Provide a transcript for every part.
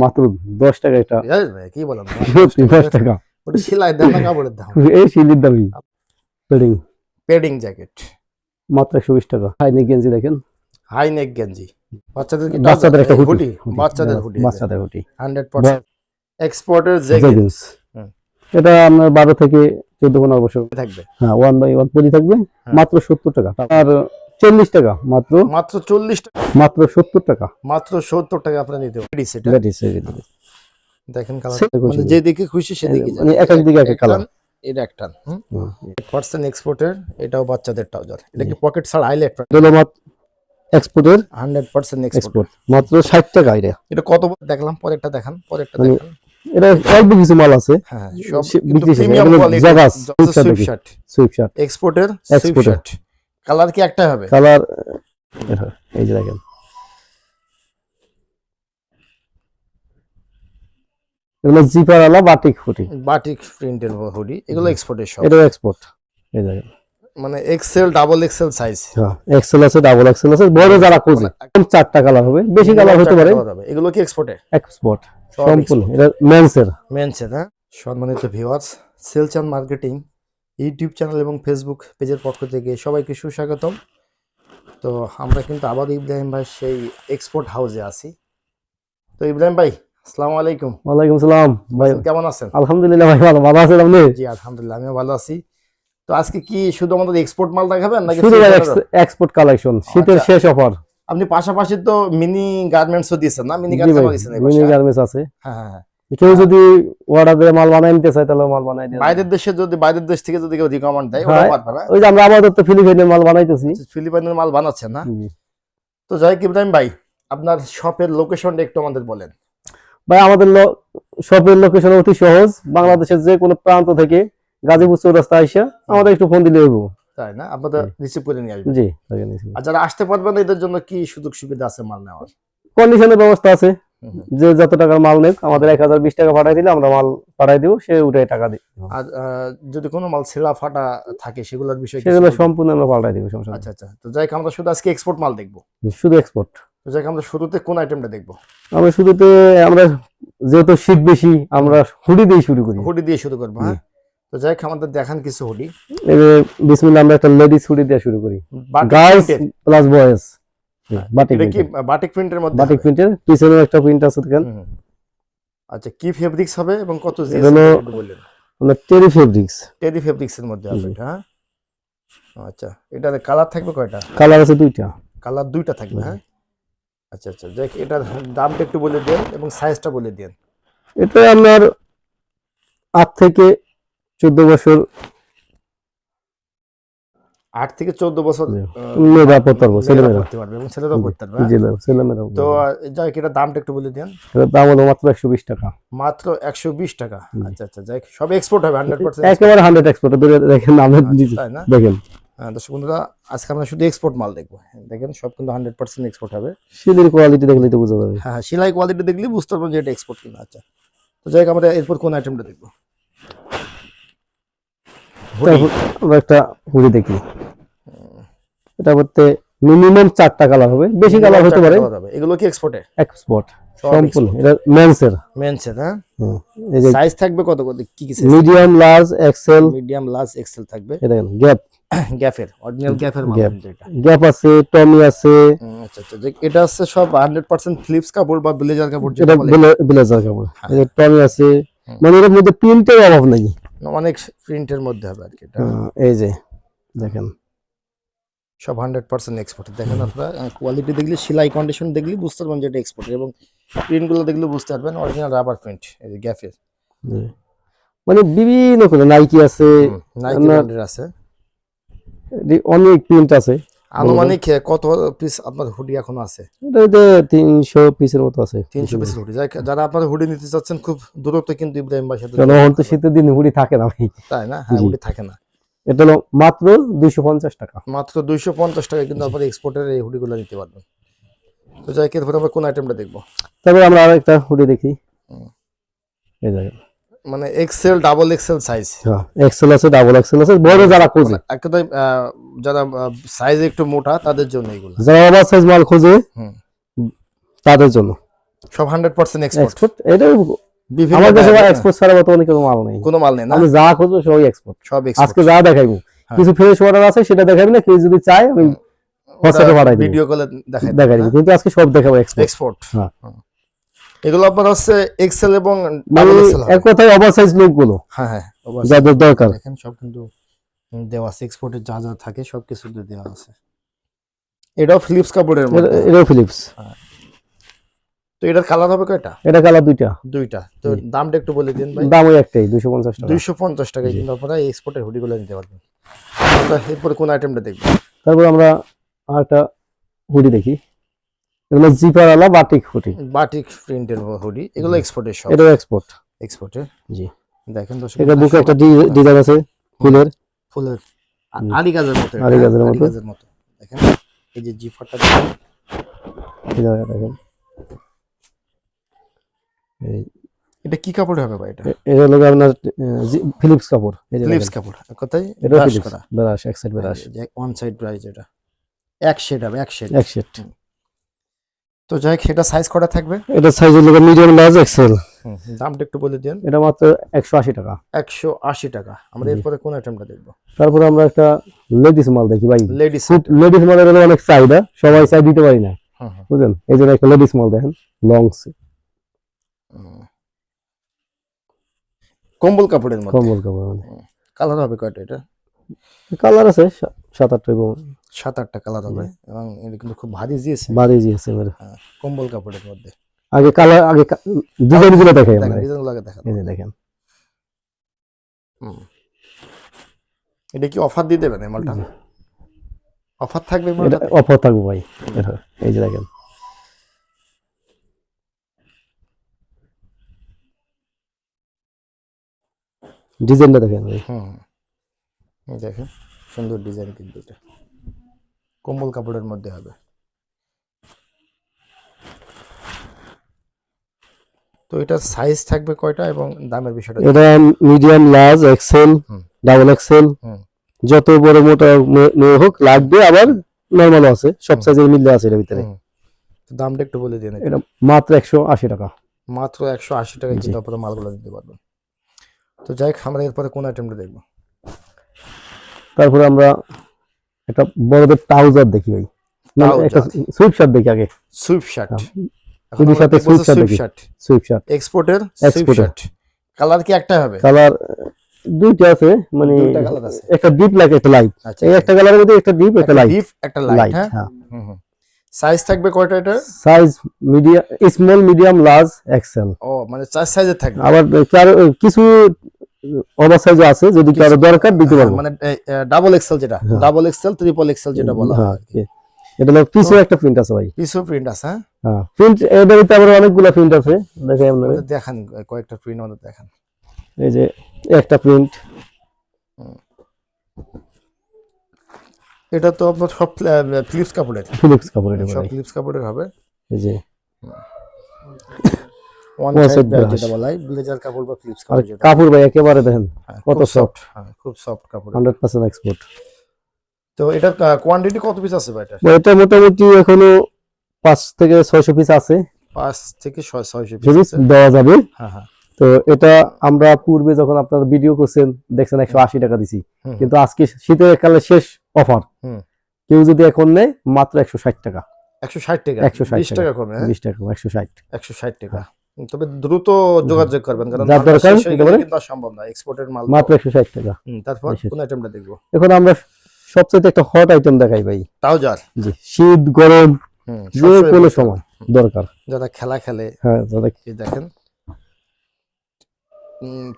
মাত্র দশ টাকা এটা। কি বলেন দশ টাকা ওটা সেলাই দেন কাপড়ের দাম। এই দামি পেডিং পেডিং জ্যাকেট মাত্র একশো বিশ টাকা। গেঞ্জি দেখেন। হাই নেক গেঞ্জি। বাচ্চাদের বাচ্চাদের একটা হুডি হুডি বাচ্চাদের হুডি বাচ্চাদের হুডি হান্ড্রেড পার্সেন্ট এক্সপোর্টের জ্যাকেট এটা আপনার বারো থেকে চোদ্দ পনেরো বছর। থাকবে। হ্যাঁ ওয়ান বাই ওয়ান থাকবে। হ্যাঁ। মাত্র সত্তর টাকা। আর চল্লিশ টাকা মাত্র মাত্র চল্লিশ টাকা। মাত্র সত্তর টাকা। মাত্র সত্তর টাকা আপনার নিতে দেখেন। কালার। মানে যেদিকে খুশি সেদিকে মানে এক এক এক এক কালার এটা একটা পার্সেন্ট এক্সপোর্টের এটাও বাচ্চাদের ট্রাউজার এটা কি পকেট ছাড়া হাইলাইট এক্সপোর্টের হান্ড্রেড পার্সেন্ট এক্সপোর্ট এক্সপোর্ট মাত্র ষাট টাকা এটা। এটা কত দেখলাম পরেরটা দেখান পরেরটা মানে দেখান। এটা অল্প কিছু মাল আছে। হ্যাঁ সব প্রিমিয়াম কোয়ালিটি জাগাস, শার্ট। Sweatshirt. এক্সপোর্টের শার্ট। কালার কি একটা হবে? কালার এই যে দেখেন। এগুলো জিপার আলা বাটিক হুডি বাটিক প্রিন্টের হুডি এগুলো এক্সপোর্টের সব এটা এক্সপোর্ট এই দেখেন। মানে এক্সেল ডাবল এক্সেল সাইজ হ্যাঁ এক্সেল আছে ডাবল এক্সেল আছে। বড় যারা খোঁজে একদম চারটা কালার হবে। বেশি কালার হতে পারে। এগুলো কি এক্সপোর্টে এক্সপোর্ট সম্পূর্ণ। এটা মেন্সের মেনছে না সম্মানিত viewers sales and marketing YouTube channel এবং ফেসবুক পেজের পক্ষ থেকে সবাইকে সুস্বাগতম। তো আমরা কিন্তু আবার ইব্রাহিম ভাই সেই এক্সপোর্ট হাউসে আছি। তো ইব্রাহিম ভাই আসসালামু আলাইকুম। ওয়ালাইকুম সালাম। ভাই কেমন আছেন? আলহামদুলিল্লাহ ভাই ভালো। ভালো আছেন আপনি? জি আলহামদুলিল্লাহ আমিও ভালো আছি। তো আজকে কি শুধু আমাদের এক্সপোর্ট মাল দেখাবেন নাকি শুধু এক্সপোর্ট কালেকশন শীতের আচ্ছা। শেষ অফার আপনি পাশাপাশি তো মিনি গার্মেন্টসও দিয়েছেন না? মিনি গার্মেন্টস দিয়েছেন মিনি গার্মেন্টস আছে। হ্যাঁ হ্যাঁ হ্যাঁ। কেউ যদি অর্ডার দিয়ে মাল বানাই নিতে চায় তাহলে মাল বানাই দিয়ে বাইরের দেশে যদি বাইরের দেশ থেকে যদি কেউ রিকমেন্ড দেয় ওটা। পারবে না? ওই যে আমরা আপাতত ফিলিপাইনের মাল বানাইতেছি। ফিলিপাইনের মাল বানাচ্ছেন না? তো ইব্রাহিম ভাই আপনার শপের লোকেশনটা একটু আমাদের বলেন। ভাই আমাদের শপের লোকেশন অতি সহজ। বাংলাদেশের যে কোনো প্রান্ত থেকে গাজীপুর চৌরাস্তা আইসা আমাদের একটু ফোন দিলে হইব। তাই না? আপনাদের রিসিভ করে নিয়ে আসবেন জি আর যারা আসতে পারবেন এদের জন্য কি সুযোগ সুবিধা আছে মাল নেওয়ার? কন্ডিশনের ব্যবস্থা আছে। যে যত টাকার মাল নেক আমাদের এক হাজার বিশ টাকা পাঠাই দিলে আমরা মাল পাঠাই দিব সে উঠে টাকা দিই আর যদি কোনো মাল ছেঁড়া ফাটা থাকে সেগুলোর বিষয়ে সেগুলো সম্পূর্ণ আমরা পাল্টাই দিব সমস্যা আচ্ছা আচ্ছা। তো যাই আমরা শুধু আজকে এক্সপোর্ট মাল দেখব। শুধু এক্সপোর্ট তো যাই আমরা শুরুতে কোন আইটেমটা দেখব? আমরা শুধুতে আমরা যেহেতু শীত বেশি আমরা হুডি দিয়ে শুরু করি। হুডি দিয়ে শুরু করব হ্যাঁ? তো যাই হোক আমাদের দেখান কিছু হুডি। বিসমিল্লাহ আমরা একটা লেডিস হুডি দিয়ে শুরু করি। গার্লস প্লাস বয়েজ বাটিক এটা কি বাটিক প্রিন্টের মধ্যে বাটিক প্রিন্টের পিছনেও একটা প্রিন্ট আছে দেখেন। আচ্ছা কি ফেব্রিক্স হবে এবং কত বললেন? আমরা টেরি ফেব্রিক্স এর মধ্যে হবে এটা হ্যাঁ? আচ্ছা এটার কালার থাকবে কয়টা? কালার আছে দুইটা। কালার দুইটা থাকবে হ্যাঁ? আচ্ছা আচ্ছা হোক, এটার দামটা একটু বলে দেন এবং সাইজটা বলে দেন। এটা আপনার আট থেকে চোদ্দ বছর আট থেকে চোদ্দ বছর। মেয়েরা পড়তে পারব ছেলেমেয়েরা। পড়তে পারবে এবং ছেলেরাও। পড়তে পারবে হ্যাঁ? জি তো যাই হোক, এটার দামটা একটু বলে দেন এটার দাম হলো মাত্র একশো বিশ টাকা। মাত্র একশো বিশ টাকা? আচ্ছা আচ্ছা যাই সব এক্সপোর্ট হবে হান্ড্রেড পার্সেন্ট একেবারে হান্ড্রেড এক্সপোর্ট দেখেন আমরা দেখেন। হ্যাঁ, দর্শক বন্ধুরা আজকে আমরা শুধু এক্সপোর্ট মাল দেখব। দেখেন সব কিন্তু হান্ড্রেড পার্সেন্ট এক্সপোর্ট হবে। সিলির কোয়ালিটি দেখলে তো বোঝা যাবে। হ্যাঁ সেলাই কোয়ালিটি দেখলে বুঝতে পারবেন যে এটা এক্সপোর্ট কিনা। আচ্ছা তো যাই হোক, আমরা এরপর কোন আইটেমটা দেখব? আমরা একটা হুডি দেখি। এটা করতে মিনিমাম চারটা কালার হবে। বেশি কালার হতে পারে। এগুলো কি এক্সপোর্টে এক্সপোর্ট সব সম্পূর্ণ। এটা মেন্সের মেনসের হ্যাঁ? সাইজ থাকবে কত কত? কি কি medium large XL medium large XL থাকবে। এটা গ্যাপ গ্যাফের অরিজিনাল গ্যাফের মাল এটা গ্যাপ আছে টমি আছে। আচ্ছা আচ্ছা। যে এটা সব হান্ড্রেড পার্সেন্ট ফ্লিপস কাপড় বা ব্লেজার কাপড় যেটা বলে। ব্লেজার কাপড়। টমি আছে। মানে এর মধ্যে প্রিন্টের অভাব নাই। অনেক প্রিন্টের মধ্যে হবে আর কি এটা। এই যে দেখেন। সব হান্ড্রেড পার্সেন্ট এক্সপোর্ট দেখেন আপনারা কোয়ালিটি দেখলে সেলাই কন্ডিশন দেখলে বুঝতে পারবেন যে এটা এক্সপোর্ট এবং প্রিন্টগুলো দেখলে বুঝতে পারবেন অরিজিনাল রাবার প্রিন্ট এই যে গ্যাফের। মানে বিভিন্ন করে নাইকি আছে নাইকি আছে। অনেক প্রিন্ট আছে। আনুমানিক কত পিস আপনার হুডি এখন আছে? তিনশো পিসের মতো আছে। তিনশো পিস হুডি যারা আপনার হুডি নিতে চাচ্ছেন খুব দূরত্ব কিন্তু ইব্রাহিম ভাই সাথে তো শীতের দিন হুডি থাকে না ভাই। তাই না? হ্যাঁ হুডি থাকে না। এটা হলো মাত্র দুইশো পঞ্চাশ টাকা। মাত্র দুইশো পঞ্চাশ টাকা কিন্তু আপনার এক্সপোর্টের এই হুডিগুলো নিতে পারবেন। তো যাই হোক, এরপরে আমরা কোন আইটেমটা দেখব? তারপরে আমরা আরেকটা হুডি দেখি। এই দেখেন। মানে এক্সেল ডাবল এক্সেল সাইজ হ্যাঁ এক্সেল আছে ডাবল এক্সেল আছে বড় যারা খোঁজে। একদম যারা সাইজ একটু মোটা তাদের জন্য এগুলো। যারা ওভার সাইজ মাল খোঁজে হুম। তাদের জন্য। সব হান্ড্রেড পার্সেন্ট এক্সপোর্ট এক্সপোর্ট এটা বিভিন্ন আমার কাছে এক্সপোর্ট ছাড়া বর্তমানে কোনো মাল নেই। কোনো মাল নেই না? আমি যা খুঁজবো সবই এক্সপোর্ট সব আজকে যা দেখাইবো হ্যাঁ। কিছু ফ্রেশ অর্ডার আছে সেটা দেখাবি না কেউ যদি চায় আমি হোয়াটসঅ্যাপে পাঠাই দিবো। ভিডিও কলে দেখাই দেখাই কিন্তু আজকে সব দেখাবো এক্সপোর্ট এক্সপোর্ট হ্যাঁ। এগুলো আপনার হচ্ছে এক্সেল এবং মানে এক কথায় ওভার সাইজ লোকগুলো হ্যাঁ হ্যাঁ। যাদের দরকার। দেখেন সব কিন্তু দেওয়া আছে। এক্সপোর্টের যা যা থাকে সব কিছু দেওয়া আছে। এটাও ফিলিপস কাপড়ের এটাও ফিলিপস তো এটার কালার হবে কয়টা? এটা কালার দুইটা। দুইটা। তো দামটা একটু বলে দিন ভাই। দাম ওই একটাই দুশো পঞ্চাশ টাকা। দুইশো পঞ্চাশ টাকায় কিন্তু আপনারা এক্সপোর্টের হুডিগুলো নিতে পারবেন। এরপরে কোন আইটেমটা দেখব? তারপর আমরা আরেকটা হুডি দেখি। এগুলো জিপার আলা বাটিক হুডি। বাটিক প্রিন্টের হুডি এগুলো এক্সপোর্টের সব। এটাও এক্সপোর্ট এক্সপোর্টের জি। দেখেন দর্শক এটা বুকে একটা ডিজাইন আছে ফুলের। ফুলের আ- হুম। মতো এটা, আড়ি মতো। গাছের মতো। দেখেন এই যে জিফারটা দেখেন। দেখেন। এটা কি কাপড় হবে ভাই এটা? এটা হলো আপনার ফিলিপস কাপড়। এই যে ফিলিপস কাপড়। কথায়? এটাও করা। ব্রাশ এক সাইড ব্রাশ। ওয়ান সাইড ব্রাইজ এটা এক শেড হবে এক শেড এক সেট তো যাই হোক এটা সাইজ করা থাকবে? এটা সাইজ হলো মিডিয়াম লার্জ এক্সেল দামটা একটু বলে দেন। এটা মাত্র একশো আশি টাকা। একশো আশি টাকা। আমরা এরপরে কোন আইটেমটা দেখব? তারপরে আমরা একটা লেডিস মাল দেখি ভাই। লেডিস লেডিস মালের অনেক চাহিদা সবাই চাই দিতে পারি না। বুঝলেন? এই জন্য একটা লেডিস মাল দেখেন লং কম্বল কাপড়ের মধ্যে। কম্বল কাপড় কালার হবে কয়টা এটা? কালার আছে সাত আটটা সাত আটটা কালার হবে এবং এটা কিন্তু খুব ভারী দিয়েছে ভারী দিয়েছে এবার হ্যাঁ, কম্বল কাপড়ের মধ্যে। আগে কালার আগে ডিজাইনগুলো দেখাই দেখেন আমরা। ডিজাইন এই যে দেখেন। এটা কি অফার দিয়ে দেবেন মালটা? অফার থাকবে এটা অফার থাকব ভাই। এই যে দেখেন। ডিজাইনটা দেখেন ভাই। হুম। এই দেখেন সুন্দর ডিজাইন কিন্তু এটা। কম্বল কাপড়ের মধ্যে হবে তো এটা সাইজ থাকবে কয়টা এবং দামের বিষয়টা এটা medium large XL. Double XL. যত বড় মোটা মেয়ে হোক লাগবে আবার নর্মালও আছে সব। সাইজের মিললে আছে এর ভিতরে দামটা একটু বলে দিন এটা। মাত্র একশো আশি টাকা মাত্র একশো আশি টাকায় জি। কিন্তু আপনারা মালগুলো দিতে পারবেন তো যাই হোক, আমরা এরপরে কোন আইটেমটা দেখব তারপরে আমরা একটা বড়দের ট্রাউজার দেখি ভাই। মানে Trouser। একটা সুইপ শার্ট দেখি আগে। সুইফট শার্ট হ্যাঁ। খুবই সাথে swift shirt দেখি। সুইপ শার্ট এক্সপোর্টের সুইফট Export-এর। শার্ট কালার কি একটা হবে? কালার দুইটা আছে মানে দুইটা colour আছে। একটা ডিপ লাইট একটা লাইট আচ্ছা এই একটা কালারের মধ্যে একটা ডিপ একটা একটা লাইট ডিপ একটা লাইট লাইট হ্যাঁ? হ্যাঁ। সাইজ থাকবে কয়টা এটা size medium small medium large XL ও মানে চার সাইজের থাকবে। আবার কারও কিছু ওভার সাইজ আছে যদি কারও দরকার দিতে পারব। মানে ডাবল এক্সেল যেটা। ডাবল এক্সেল ট্রিপল এক্সেল যেটা বলা হ্যাঁ, হয় এটা হলো পিছু একটা প্রিন্ট আছে ভাই। পিসও প্রিন্ট আছে হ্যাঁ? প্রিন্ট এদের ভিতরে আবার অনেকগুলো প্রিন্ট আছে দেখে আপনারা আমাদের দেখান কয়েকটা প্রিন্ট আমাদের দেখান। এই যে একটা প্রিন্ট এটা তো আপনার সব ফিলিপস কাপড়ের। ফিলিপস কাপড় এটা সব ফিলিপস কাপড়ের হবে। এই যে। ব্লেজার কাপড় বা ফিলিপস কাপড় কাপড় ভাই একেবারে দেখেন হ্যাঁ, কত। হ্যাঁ খুব সফট কাপড়। এক্সপোর্ট তো এটার কোয়ান্টিটি কত পিস আছে ভাই এটা? এটা মোটামুটি এখনও থেকে ছয়শো পিস আছে। পাঁচ থেকে ছয় ছয়শো পিস দেওয়া যাবে। হ্যাঁ হ্যাঁ। তো এটা আমরা পূর্বে যখন আপনারা ভিডিও করছেন দেখছেন একশো আশি টাকা দিছি। কিন্তু আজকে শীতের কালে শেষ অফার কেউ যদি এখন নেয় মাত্র একশো ষাট টাকা। একশো ষাট টাকা? 160 বিশ টাকা। কমে হ্যাঁ? বিশ টাকা একশো ষাট। একশো ষাট টাকা। তবে দ্রুত যোগাযোগ করবেন কারণ যার মালটা দরকার। কিন্তু সম্ভব না এক্সপোর্টের মাল মাত্র একশো ষাট টাকা। তারপর কোন আইটেমটা দেখব? এখন আমরা সবচেয়ে একটা হট আইটেম দেখাই ভাই। ট্রাউজার জি শীত গরম যে কোনো সময় দরকার। যারা খেলা খেলে হ্যাঁ দাদা এই দেখেন।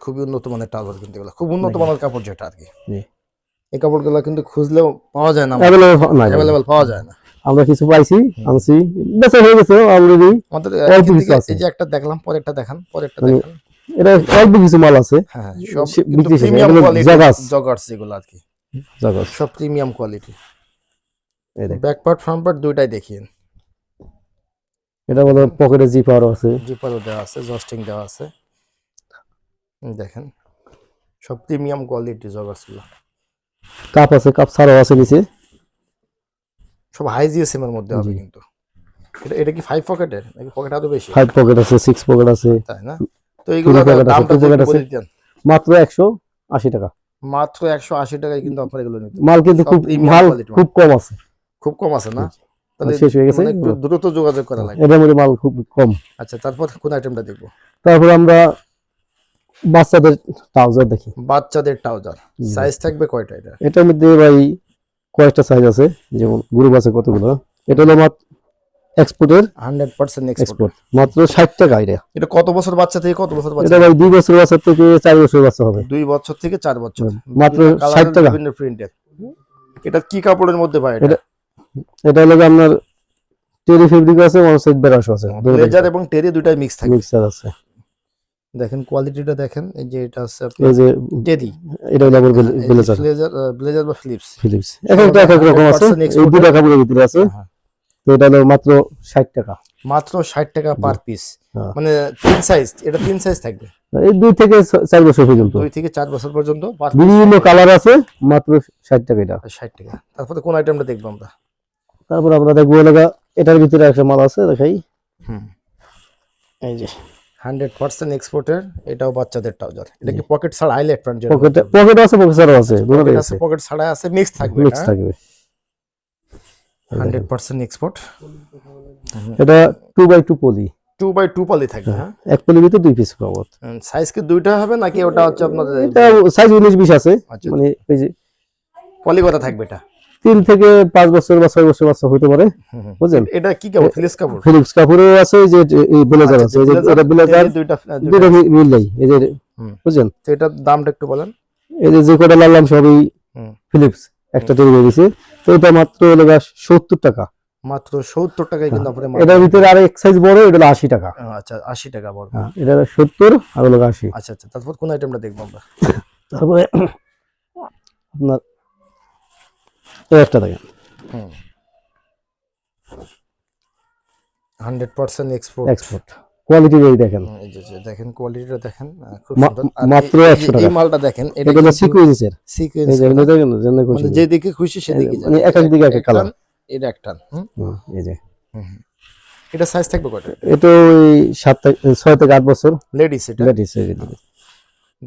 খুবই উন্নত মানের ট্রাউজার কিন্তু এগুলো খুব উন্নত মানের কাপড় যেটা আর কি। জি। এই কাপড়গুলো কিন্তু খুঁজলেও পাওয়া যায় না। অ্যাভেলেবল পাওয়া যায় না। আমরা কিছু পাইছি আনছি। বেচা হয়ে গেছে অলরেডি অল্প কিছু আছে। এই যে একটা দেখলাম পরেরটা দেখান পরেরটা মানে দেখান। এটা অল্প কিছু মাল আছে। হ্যাঁ সব কিন্তু প্রিমিয়াম কোয়ালিটি জগার্স। জগার্স যেগুলো আর কি। জগৎ সব প্রিমিয়াম কোয়ালিটি এই দেখ ব্যাক পার্ট ফ্রন্ট পার্ট দুইটাই দেখিয়ে এটা বলো পকেটে জিপারও আছে। জিপারও দেওয়া আছে জস্টিং দেওয়া আছে। দেখেন সব প্রিমিয়াম কোয়ালিটি জগার্সগুলো কাপ আছে কাপ ছাড়াও আছে নিচে। সব হাই জিএসএম এর মধ্যে হবে কিন্তু। এটা এটা কি ফাইভ পকেটের নাকি পকেট আরও বেশি? ফাইভ পকেট আছে সিক্স পকেট আছে। তাই না? তো এইগুলো দামটা যদি আছে। মাত্র একশো আশি টাকা। মাত্র একশো আশি টাকায় কিন্তু আপনার এগুলো নিতে মাল কিন্তু খুব মাল খুব কম আছে। খুব কম আছে না? তাহলে শেষ হয়ে গেছে। মানে একটু দ্রুত যোগাযোগ করা লাগে এটার মধ্যে মাল খুব কম। আচ্ছা তারপর কোন আইটেমটা দেখব? তারপরে আমরা বাচ্চাদের ট্রাউজার দেখি। বাচ্চাদের ট্রাউজার সাইজ থাকবে কয়টা এটা? এটার মধ্যে ভাই কয়েকটা সাইজ আছে যেমন গ্রুপ আছে কতগুলো? এটা হলো মাত্র এক্সপোর্টের হান্ড্রেড পার্সেন্ট এক্সপোর্ট এক্সপোর্ট মাত্র ষাট টাকা এটা। এটা কত বছর বাচ্চা থেকে কত বছর বাচ্চা এটা ভাই দুই বছর বাচ্চা থেকে চার বছর বাচ্চা হবে। দুই বছর থেকে চার বছর। মাত্র বিভিন্ন 60 টাকা। বিভিন্ন প্রিন্টের এটা কি কাপড়ের মধ্যে পায় এটা? এটা- হলো আপনার টেরি ফেব্রিক আছে ওয়ান সাইড বেরাস আছে ব্লেজার এবং টেরি দুটাই মিক্স থাকে। মিক্সার আছে। দেখেন কোয়ালিটিটা দেখেন এই যে এটা আছে আপনার এই যে এটা হলো ব্লেজার ব্লেজার ব্লেজার বা ফিলিপস ফিলিপস এক একটা এক এক রকম আছে। 100% এই দুটা কাপড়ের ভিতরে আছে। হ্যাঁ। তো এটা হলো মাত্র ষাট টাকা। মাত্র ষাট টাকা পার পিস হ্যাঁ। মানে তিন সাইজ এটা তিন সাইজ থাকবে? এই দুই থেকে চার বছর পর্যন্ত। দুই থেকে চার বছর পর্যন্ত বিভিন্ন কালার আছে মাত্র ষাট টাকা এটা। ষাট টাকা। তারপরে কোন আইটেমটা দেখব আমরা? তারপর আমরা দেখব এলাকা এটার ভিতরে একটা মাল আছে দেখাই। হুম। এই যে। হান্ড্রেড পার্সেন্ট এক্সপোর্টের এটাও বাচ্চাদের ট্রাউজার। এটা কি পকেট ছাড়া হাইলাইট প্যান্ট পকেটে পকেট আছে পকেট ছাড়াও আছে দুটোই আছে পকেট ছাড়া আছে মিক্স থাকবে মিক্স থাকবে। হান্ড্রেড পার্সেন্ট এক্সপোর্ট এটা two by two poly two by two poly থাকবে হ্যাঁ। এক পলির ভিতরে দুই পিস পাবো। সাইজ কি দুইটা হবে নাকি ওটা হচ্ছে আপনাদের এটা সাইজ উনিশ বিশ আছে। আচ্ছা। মানে এই যে পলি কথা থাকবে এটা? তিন থেকে পাঁচ বছর বা ছয় বছর বাচ্চা হতে পারে। বুঝলেন এটা কি কাপড়? ফিলিস কাপড়? ফিলিপস কাপড়ের আছে যে এই ব্লেজার আছে এই যে blazer, এটা ব্লেজার দুইটা দুটো মিল নাই এই যে হুম। বুঝছেন? তো এটার দামটা একটু বলেন। এই যে যে কটা লাগালাম সবই হুম। ফিলিপস একটা তৈরি হয়ে গেছে তো এটা মাত্র হলো সত্তর টাকা। মাত্র সত্তর টাকায় কিন্তু আপনার এটার ভিতরে আর এক সাইজ বড় এটা হলো আশি টাকা। আচ্ছা আশি টাকা বড়। হ্যাঁ, এটা সত্তর আর হলো আশি। আচ্ছা আচ্ছা তারপর কোন আইটেমটা দেখব আমরা? তারপরে আপনার এই একটা দেখেন। Hundred percent export export quality এই দেখেন। এই যে যে দেখেন কোয়ালিটিটা দেখেন খুব মা- সুন্দর। আর মাত্র এই- এই 100 যে- এই মালটা দেখেন এটা এটা হলো সিকুয়েন্সের সিকোয়েন্স এই যে এগুলো দেখেন জন্য খুশি যেদিকে খুশি সেদিকে মানে এক এক দিকে এক এক কালার এটা একটা এই যে। এটা সাইজ থাকবে এটা ওই সাত থেকে ছয় থেকে আট বছর। লেডিস এটা। লেডিস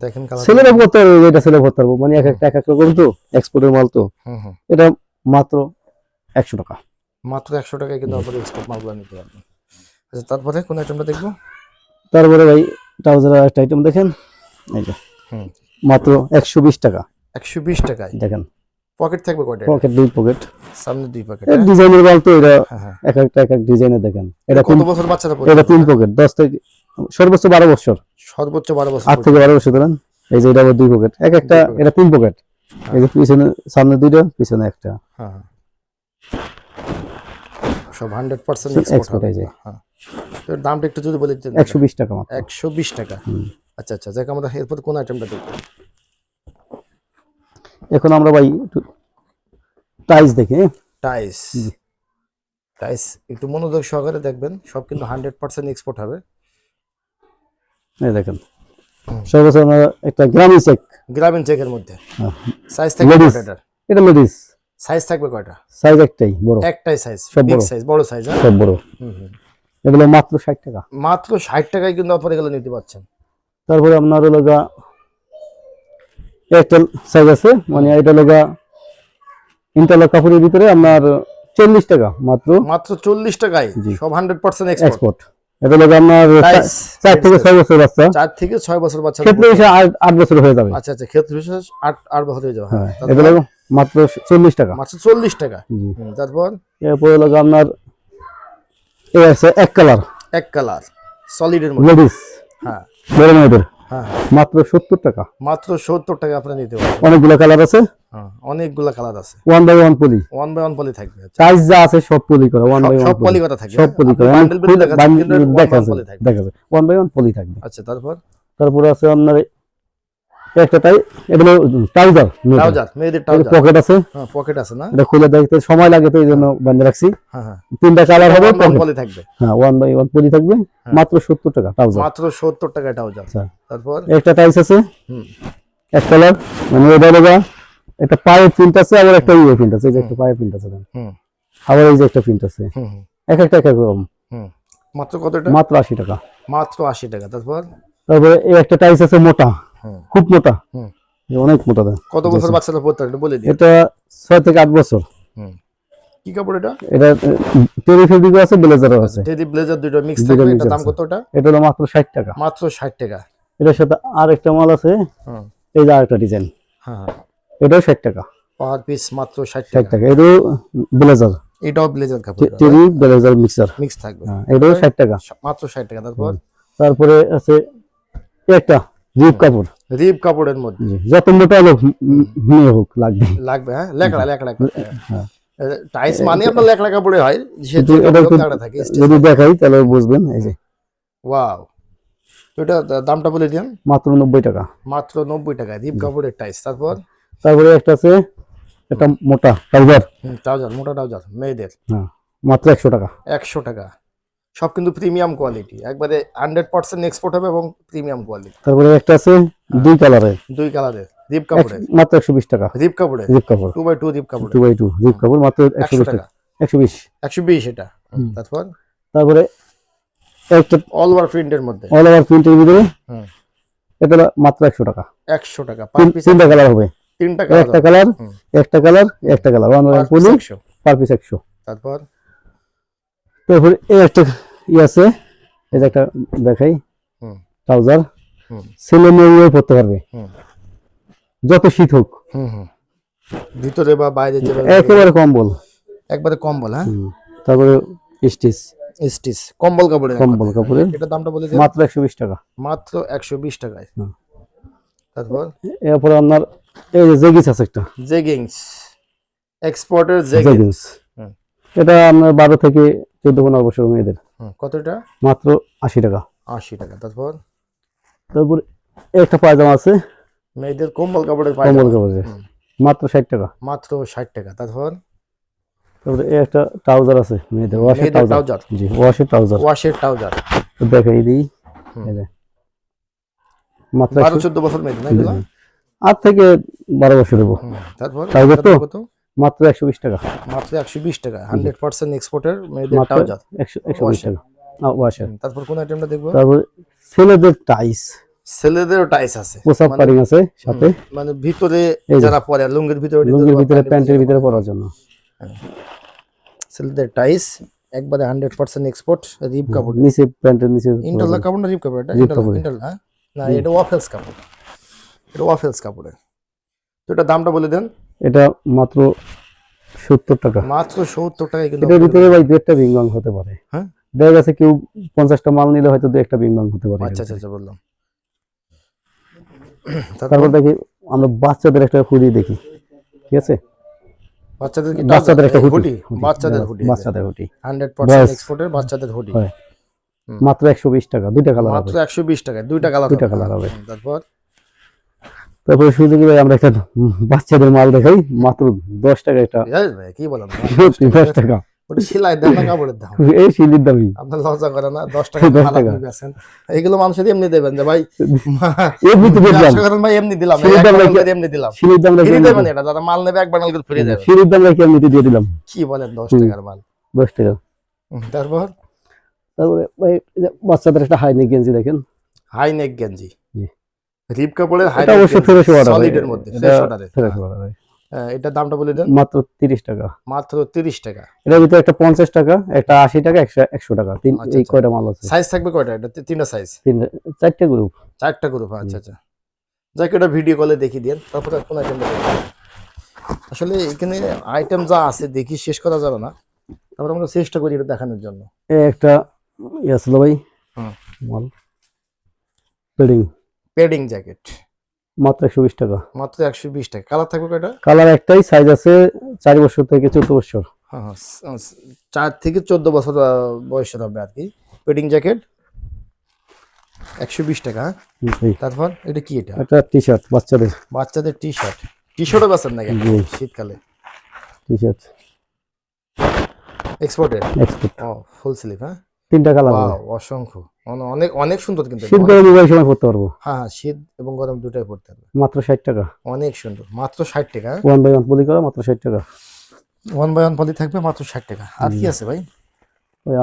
দেখেন এটা ছেলে করতে মানে এক একটা এক এক রকম তো এক্সপোর্টের মাল তো। এটা মাত্র একশো টাকা। মাত্র একশো টাকায় কিন্তু আপনার এক্সপোর্ট মালগুলো নিতে পারবেন আচ্ছা তারপরে কোন আইটেমটা দেখব? তারপরে ভাই ট্রাউজার একটা আইটেম দেখেন। এই যে মাত্র একশো বিশ টাকা। একশো বিশ টাকায়? দেখেন। পকেট থাকবে কয়টা পকেট দুই পকেট সামনে দুই পকেট ডিজাইনের মাল তো এটা হ্যাঁ হ্যাঁ। এক একটা এক এক ডিজাইনের দেখেন। এটা কত বছর বাচ্চারা এটা তিন পকেট দশ থেকে সর্বোচ্চ বারো বছর। সর্বোচ্চ বারো বছর আট থেকে বারো বছর ধরেন এই যে এটা দুই পকেট এক একটা এটা তিন পকেট এই যে পিছনে সামনে দুইটা পিছনে একটা। হ্যাঁ হ্যাঁ। সব হান্ড্রেড পার্সেন্ট এক্সপোর্ট হয়ে। যায়। হ্যাঁ দামটা একটু যদি বলে দিতেন। একশো বিশ টাকা একশো বিশ টাকা। আচ্ছা আচ্ছা যাক আমরা এরপর কোন আইটেমটা দেখব? এখন আমরা ভাই টাইস দেখি হ্যাঁ? টাইস টাইস একটু মনোযোগ সহকারে দেখবেন সব কিন্তু হান্ড্রেড পার্সেন্ট এক্সপোর্ট হবে। এই দেখেন। সর্বোচ্চ আমরা একটা গ্রামীণ চেক গ্রামীণ চেকের মধ্যে। হ্যাঁ। সাইজ থাকবে Ladies। কয়টা? এটা লেডিস সাইজ থাকবে কয়টা? সাইজ একটাই বড়। একটাই সাইজ সব বড়। সাইজ বড় সাইজ হ্যাঁ? সব বড়। হুম, হুম। এগুলো মাত্র ষাট টাকা। মাত্র ষাট টাকায় কিন্তু আপনার এগুলো নিতে পারছেন। তারপরে আপনার হলো গা একটা সাইজ আছে মানে এটা হলো গা ইন্টারলক কাপড়ের ভিতরে আপনার চল্লিশ টাকা মাত্র। মাত্র চল্লিশ টাকায়। সব হান্ড্রেড পার্সেন্ট এক্সপোর্ট এক্সপোর্ট এটা হলো আপনার Price, চার থেকে ছয় বছর বাচ্চা। চার থেকে ছয় বছর বাচ্চা ক্ষেত্রে আট আট বছর হয়ে যাবে। আচ্ছা আচ্ছা ক্ষেত্র আট আট বছর হয়ে যাবে। হ্যাঁ? এটা হলো মাত্র চল্লিশ টাকা। মাত্র চল্লিশ টাকা। হুম, তারপর? এরপরে হলো আপনার এই আছে এক কালার। এক কালার সলিডের মধ্যে। লেডিস। হ্যাঁ। হ্যাঁ মাত্র সত্তর টাকা? মাত্র সত্তর টাকা আপনি নিতে পারবেন। অনেকগুলো কালার আছে? হ্যাঁ অনেকগুলা কালার আছে। One by one poly one by one poly থাকবে। চার্জ যা আছে সব পলি করা ওয়ান বাই ওয়ান সব পলি করা থাকবে সব পলি করা দেখা by দেখা যায় ওয়ান বাই ওয়ান পলি থাকবে। আচ্ছা তারপর? তারপর আছে আপনার একটা ট্রাউজার ট্রাউজার মেয়েদের ট্রাউজার। পকেট আছে। হ্যাঁ পকেট আছে না? এটা খুলে দেখতে সময় লাগে তো বান্ধে রাখছি। হ্যাঁ হ্যাঁ। তিনটা কালার হবে থাকবে। হ্যাঁ ওয়ান বাই ওয়ান পলি থাকবে মাত্র টাকা ট্রাউজার। মাত্র সত্তর টাকা ট্রাউজার। আচ্ছা। তারপর? একটা টাইস আছে। হুম। এক কালার মানে এটা একটা পায়ের প্রিন্ট আছে আবার একটা ইয়ে প্রিন্ট আছে। এই যে একটা পায়ের প্রিন্ট আছে হুম। আবার এই যে একটা প্রিন্ট আছে। হুম হুম। এক একটা এক রকম। হুম। মাত্র কত এটা? মাত্র আশি টাকা। মাত্র আশি টাকা। তারপর? তারপরে এই একটা টাইস আছে মোটা। খুব মোটা। অনেক মোটা কত বছর বাচ্চারা পড়তে বলে দিই এটা ছয় থেকে আট বছর। কি কাপড় এটা? এটা টেরি ফেব্রিকও আছে ব্লেজারও আছে। ব্লেজার দুটো মিক্স দুটো এটা দাম আছে। এটা হলো মাত্র ষাট টাকা। মাত্র ষাট টাকা। এটার সাথে মাল আছে। এই যে আরেকটা ডিজাইন। হ্যাঁ হ্যাঁ। এটাও ষাট টাকা। পার পিস মাত্র ষাট ষাট টাকা। টাকা। এটাও ব্লেজার। এটাও ব্লেজার কাপড়। টেরি ব্লেজার মিক্সার। মিক্স থাকবে। এটাও ষাট টাকা। মাত্র ষাট টাকা। তারপর? তারপরে আছে একটা রিপ কাপড়। রিপ কাপড়ের মধ্যে। যত মোটা হোক মেয়ে হোক লাগবে। লাগবে হ্যাঁ? লেকড়া লেকড়া হ্যাঁ। টাইস মানে আপনার লেকড়া কাপড়ে হয় সে কিন্তু যে এটা কাপড় একটু- লেকড়া থাকে যদি দেখাই তাহলে বুঝবেন এই যে। ওয়াও। এটা দামটা বলে দিন। মাত্র নব্বই টাকা। মাত্র নব্বই টাকা রিপ কাপড়ের টাইস। তারপর? তারপরে একটা আছে একটা মোটা ট্রাউজার ট্রাউজার মোটা ট্রাউজার মেয়েদের। হ্যাঁ মাত্র একশো টাকা। একশো টাকা। সব কিন্তু প্রিমিয়াম কোয়ালিটি একবারে হান্ড্রেড পার্সেন্ট এক্সপোর্ট হবে এবং প্রিমিয়াম কোয়ালিটি তারপরে একটা আছে দুই কালারের দুই কালারের রিপ মাত্র একশো বিশ টাকা। রিপ কাপড়ের রিপ কাপড় টু বাই টু রিপ কাপড়ের টু বাই টু রিপ কাপড় মাত্র একশো বিশ টাকা। একশো বিশ। একশো বিশ এটা। তারপর? তারপরে একটা অল ওভার প্রিন্টের মধ্যে। অল ওভার প্রিন্টের ভিতরে হুম। এটা মাত্র একশো টাকা। একশো টাকা। তিনটা কালার হবে। তিনটা একটা কালার কালার একটা কালার একটা কালার ওয়ান পার পিস একশো। তারপর? তারপরে একটা ই আছে এই যে একটা দেখাই হুম। ট্রাউজার হুম। ছেলে মেয়ে পড়তে পারবে। হুম। যত শীত হোক। হুম হুম। ভিতরে বা বাইরে একেবারে কম্বল। একবারে কম্বল হ্যাঁ? তারপরে স্টিচ। স্টিচ কম্বল কাপড়ের কম্বল কাপড়ের। এটা দামটা বলে মাত্র একশো বিশ টাকা। মাত্র একশো বিশ টাকায়। তারপর? এরপরে আপনার এই যে জেগিস আছে একটা। জেগিংস। এক্সপোর্টের জেগিংস। জেগিংস। এটা আপনার বারো থেকে চোদ্দ পনেরো বছর মেয়েদের। কতটা মাত্র আশি টাকা। আশি টাকা তারপর? তারপরে একটা পায়জামা আছে। মেয়েদের কম্বল কাপড়ের কম্বল কাপড়ের। মাত্র ষাট টাকা। মাত্র ষাট টাকা তারপর? তারপরে একটা ট্রাউজার আছে মেয়েদের ওয়াশের ট্রাউজার। জি ওয়াশের ট্রাউজার। ওয়াশের ট্রাউজার। দেখাই দিই। মাত্র বারো চোদ্দ বছর মেয়েদের আট থেকে বারো বছর তারপর? ট্রাউজার তো? মাত্র একশো বিশ টাকা। মাত্র একশো বিশ টাকা হান্ড্রেড পার্সেন্ট এক্সপোর্টের মেয়েদের ট্রাউজার একশো একশো বিশ ওয়াশের। টাকা। ওয়াশের। তারপর কোন আইটেমটা দেখব? তারপরে ছেলেদের টাইস ছেলেদেরও টাইস আছে। পোশাক মানে- পারিং আছে সাথে। মানে ভিতরে যারা পরে লুঙ্গির ভিতরে লুঙ্গির ভিতরে প্যান্টের ভিতরে পরার জন্য। ছেলেদের টাইস একবারে হান্ড্রেড পার্সেন্ট এক্সপোর্ট রিপ কাপড়। নিচে প্যান্টের নিচে ইন্টারলক কাপড় না রিপ কাপড়? এটা। ইন্টারলক হ্যাঁ? না এটা ওয়াফেলস কাপড়। এটা ওয়াফেলস কাপড়ের তো এটা দামটা বলে দেন। এটা মাত্র সত্তর টাকা। মাত্র সত্তর টাকায় কিন্তু এটার ভিতরে ভাই দু একটা বিংবাং হতে পারে। হ্যাঁ? দেখা গেছে কেউ পঞ্চাশটা মাল নিলে হয়তো দু একটা বিংবাং হতে পারে। আচ্ছা আচ্ছা আচ্ছা বললাম। তারপর? দেখি আমরা বাচ্চাদের একটা হুডি দেখি। ঠিক আছে? বাচ্চাদের কি বাচ্চাদের একটা হুডি বাচ্চাদের হুডি বাচ্চাদের হুডি। Hundred percent Boys। এক্সপোর্টের বাচ্চাদের হুডি। মাত্র একশো বিশ টাকা দুইটা কালার মাত্র একশো বিশ টাকায় দুইটা কালার দুইটা কালার হবে। তারপর? তারপরে সুযোগ ভাই আমরা একটা বাচ্চাদের মাল দেখাই মাত্র দশ টাকা একটা। কি বলেন? দশ টাকা। এই শিলির দামি আপনার লজ্জা করে না দশ টাকা দশ টাকা। আপনি এগুলো মানুষের এমনি দেবেন যে ভাই এমনি ভাই এমনি দিলাম দিলাম। শিলির দাম দেবেন এটা মাল নেবে এক বান্ডেল করে ফ্রি দেবে শিলির দাম রেখে এমনিতে দিয়ে দিলাম। কি বলেন দশ টাকার মাল? দশ টাকা। তারপর? তারপরে ভাই বাচ্চাদের একটা হাই নেক গেঞ্জি দেখেন। হাই নেক গেঞ্জি। রিপ কাপড়ের হাই এটা অবশ্যই ফ্রেশ অর্ডার সলিডের মধ্যে ফ্রেশ অর্ডারে ফ্রেশ অর্ডার এটার দামটা বলে দেন। মাত্র তিরিশ টাকা। মাত্র তিরিশ টাকা। এটার ভিতরে একটা পঞ্চাশ টাকা একটা আশি টাকা একশো একশো টাকা। তিন আচ্ছা, এই আচ্ছা। কয়টা মাল আছে? সাইজ থাকবে কয়টা? এটা তিনটা সাইজ তিনটা চারটে গ্রুপ চারটা গ্রুপ আচ্ছা আচ্ছা। যাকে এটা ভিডিও কলে দেখিয়ে দেন তারপরে কোন আইটেম আসলে এখানে আইটেম যা আছে দেখি শেষ করা যাবে না। তারপর আমরা চেষ্টা করি এটা দেখানোর জন্য। একটা ইয়ে ছিল ভাই। হুম। মাল। Padding padding jacket. মাত্র একশো বিশ টাকা। মাত্র একশো বিশ টাকা। কালার থাকবে কয়টা? কালার একটাই সাইজ আছে চার বছর থেকে চোদ্দ বছর। হ্যাঁ হ্যাঁ চার থেকে চোদ্দ বছর বয়সের হবে আর কি। পেডিং জ্যাকেট একশো বিশ টাকা হ্যাঁ? তারপর এটা কি এটা? একটা টি শার্ট বাচ্চাদের। বাচ্চাদের টি শার্ট টি শার্টও বেছেন নাকি? জি। শীতকালে। টি শার্ট এক্সপোর্টেড এক্সপোর্ট ও ফুল স্লিভ হ্যাঁ? তিনটা কালার অসংখ্য। অন- অনেক অনেক সুন্দর কিন্তু শীত গরম উভয় সময় পড়তে পারব। হ্যাঁ হ্যাঁ শীত এবং গরম দুটাই পড়তে হবে। মাত্র ষাট টাকা। অনেক সুন্দর। মাত্র ষাট টাকা ওয়ান বাই ওয়ান পলি করা মাত্র ষাট টাকা। ওয়ান বাই ওয়ান পলি থাকবে মাত্র ষাট টাকা। আর কি আছে ভাই?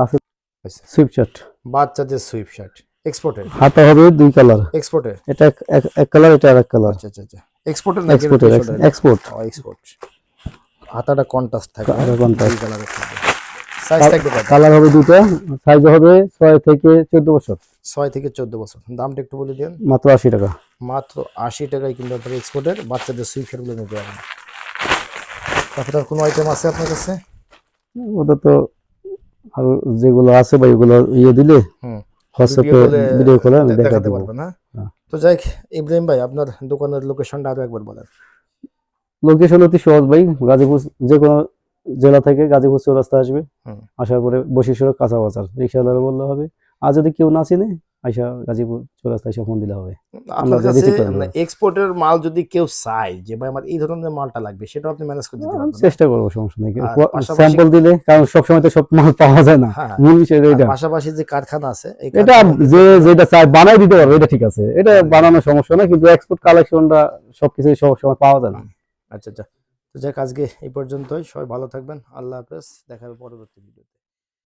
আছে আচ্ছা। সুইফট শার্ট বাচ্চাদের সুইপ শার্ট এক্সপোর্টের হাতা হবে দুই কালার এক্সপোর্টের এটা এক- কালার এটা আর এক কালার আচ্ছা আচ্ছা। আচ্ছা এক্সপোর্টের না এক্সপোর্টের এক্সপোর্ট এক্সপোর্ট হাতাটা কন্ট্রাস্ট থাকে। দুই কালারের থাকবে সাইজ থাকবে কত কালার হবে দুটো সাইজ হবে ছয় থেকে চোদ্দ বছর। ছয় থেকে চোদ্দ বছর। দামটা একটু বলে দিন। মাত্র আশি টাকা। মাত্র আশি টাকায় কিন্তু আপনার এক্সপোর্টের বাচ্চাদের নিতে পারবেন। তারপরে কোনো আইটেম আছে আপনার কাছে? ওটা তো আর যেগুলো আছে বা এগুলো ইয়ে দিলে হুম। হোয়াটসঅ্যাপে ভিডিও কলে আমি দেখাতে না হ্যাঁ। তো যাই ইব্রাহিম ভাই আপনার দোকানের লোকেশনটা আরও একবার বলেন। লোকেশন অতি সহজ ভাই গাজীপুর যে কোনো জেলা থেকে গাজীপুর চৌরাস্তা আসবে। আসার পরে বশিষ্ঠ কাঁচা বাজার রিক্সাওয়ালা বললে হবে আর যদি কেউ না চিনে আইসা গাজীপুর চৌরাস্তা এসে ফোন দিলে হবে। আমরা। এক্সপোর্টের মাল যদি কেউ চায় যে ভাই আমার এই ধরনের মালটা লাগবে সেটা আপনি ম্যানেজ করে দিতে পারবেন চেষ্টা করব সমস্যা নেই। স্যাম্পল দিলে কারণ সবসময় তো সব মাল পাওয়া যায় না। হ্যাঁ। মূল বিষয় এটা পাশাপাশি যে কারখানা আছে এটা যে যেটা চাই বানাই দিতে পারবে এটা ঠিক আছে। এটা হ্যাঁ। বানানোর সমস্যা না কিন্তু এক্সপোর্ট কালেকশনটা সবকিছু সব সময় পাওয়া যায় না। আচ্ছা আচ্ছা। তো যাক আজকে এই পর্যন্তই। সবাই ভালো থাকবেন। আল্লাহ হাফেজ। দেখা হবে পরবর্তী ভিডিও